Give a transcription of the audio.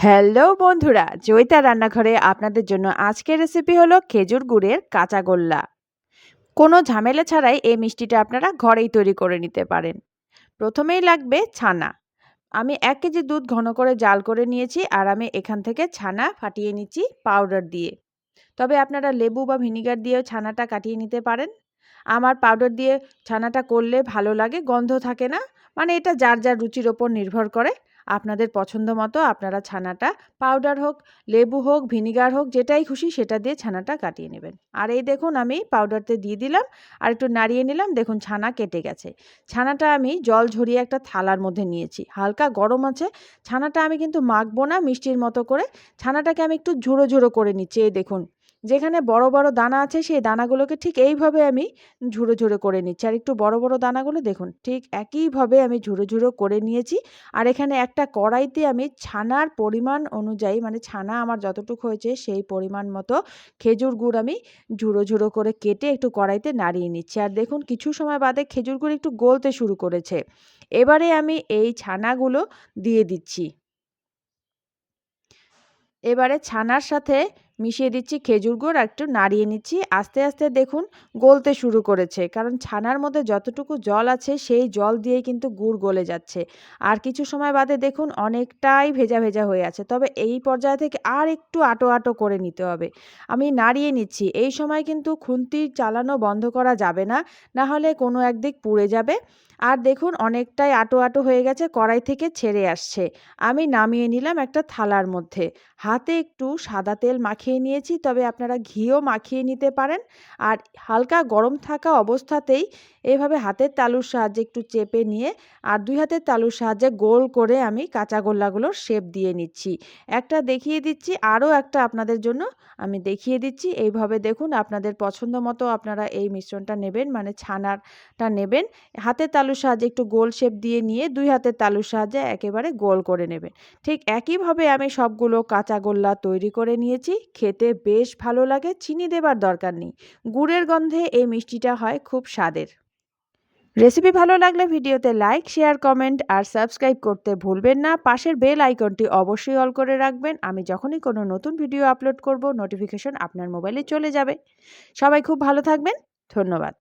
Hello বন্ধুরা, জয়িতা রান্নাঘরে আপনাদের জন্য আজকের রেসিপি হলো খেজুর গুড়ের কাঁচা গোল্লা। কোনো ঝামেলা ছাড়াই এই মিষ্টিটা আপনারা ঘরেই তৈরি করে নিতে পারেন। প্রথমেই লাগবে ছানা। আমি এক কেজি দুধ ঘন করে জাল করে নিয়েছি আর আমি এখান থেকে ছানা ফাটিয়ে নিচ্ছি পাউডার দিয়ে। তবে আপনারা লেবু বা ভিনিগার দিয়েও ছানাটা কাটিয়ে নিতে পারেন। আমার পাউডার দিয়ে ছানাটা করলে ভালো লাগে, গন্ধ থাকে না। মানে এটা যার যার রুচির ওপর নির্ভর করে। আপনাদের পছন্দ মতো আপনারা ছানাটা পাউডার হোক, লেবু হোক ভিনিগার হোক, যেটাই খুশি সেটা দিয়ে ছানাটা কাটিয়ে নেবেন। আর এই দেখুন আমি পাউডারতে দিয়ে দিলাম, আর একটু নাড়িয়ে নিলাম, দেখুন ছানা কেটে গেছে। ছানাটা আমি জল ঝরিয়ে একটা থালার মধ্যে নিয়েছি, হালকা গরম আছে, ছানাটা আমি কিন্তু মাখবো না মিষ্টির মতো করে, ছানাটাকে আমি একটু ঝুড়ো ঝুড়ো করে নিচ্ছি, এই দেখুন। যেখানে বড় বড় দানা আছে, সেই দানাগুলোকে ঠিক এইভাবে আমি ঝুড়ো ঝুড়ো করে নিচ্ছি। আর একটু বড় বড় দানাগুলো দেখুন, ঠিক একইভাবে আমি ঝুড়ো ঝুড়ো করে নিয়েছি। আর এখানে একটা কড়াইতে আমি ছানার পরিমাণ অনুযায়ী মানে ছানা আমার যতটুকু হয়েছে, সেই পরিমাণ মতো খেজুর গুড় আমি ঝুড়ো ঝুড়ো করে কেটে একটু কড়াইতে নাড়িয়ে নিচ্ছি। আর দেখুন, কিছু সময় বাদে খেজুর গুড় একটু গলতে শুরু করেছে। এবারে আমি এই ছানাগুলো দিয়ে দিচ্ছি। এবারে ছানার সাথে মিশিয়ে দিচ্ছি খেজুর গুড় আর একটু নাড়িয়ে নিচ্ছি। আস্তে আস্তে দেখুন গলতে শুরু করেছে, কারণ ছানার মধ্যে যতটুকু জল আছে সেই জল দিয়েই কিন্তু গুড় গলে যাচ্ছে। আর কিছু সময় বাদে দেখুন অনেকটাই ভেজা ভেজা হয়ে আছে। তবে এই পর্যায় থেকে আর একটু আটো আটো করে নিতে হবে। আমি নাড়িয়ে নিচ্ছি। এই সময় কিন্তু খুন্তি চালানো বন্ধ করা যাবে না না হলে কোনো একদিক পুড়ে যাবে। আর দেখুন অনেকটাই আটো আটো হয়ে গেছে, কড়াই থেকে ছেড়ে আসছে। আমি নামিয়ে নিলাম একটা থালার মধ্যে। হাতে একটু সাদা তেল মাখিয়ে নিয়েছি। তবে আপনারা ঘিও মাখিয়ে নিতে পারেন। আর হালকা গরম থাকা অবস্থাতেই এভাবে হাতের তালুর সাহায্যে একটু চেপে নিয়ে আর দুই হাতের তালুর সাহায্যে গোল করে আমি কাঁচা গোল্লাগুলোর শেপ দিয়ে নিচ্ছি। একটা দেখিয়ে দিচ্ছি, আরও একটা আপনাদের জন্য আমি দেখিয়ে দিচ্ছি। এইভাবে দেখুন আপনাদের পছন্দ মতো আপনারা এই মিশ্রণটা নেবেন মানে ছানারটা নেবেন। হাতের তালুর সাহায্যে একটু গোল শেপ দিয়ে নিয়ে দুই হাতের তালুর সাহায্যে একেবারে গোল করে নেবেন। ঠিক একইভাবে আমি সবগুলো কাঁচা গোল্লা তৈরি করে নিয়েছি। খেতে বেশ ভালো লাগে, চিনি দেবার দরকার নেই। গুড়ের গন্ধে এই মিষ্টিটা হয় খুব স্বাদের। রেসিপি ভালো লাগলে ভিডিওতে লাইক শেয়ার কমেন্ট আর সাবস্ক্রাইব করতে ভুলবেন না। পাশের বেল আইকনটি অবশ্যই অল করে রাখবেন। আমি যখনই কোনো নতুন ভিডিও আপলোড করব নোটিফিকেশন আপনার মোবাইলে চলে যাবে। সবাই খুব ভালো থাকবেন। ধন্যবাদ।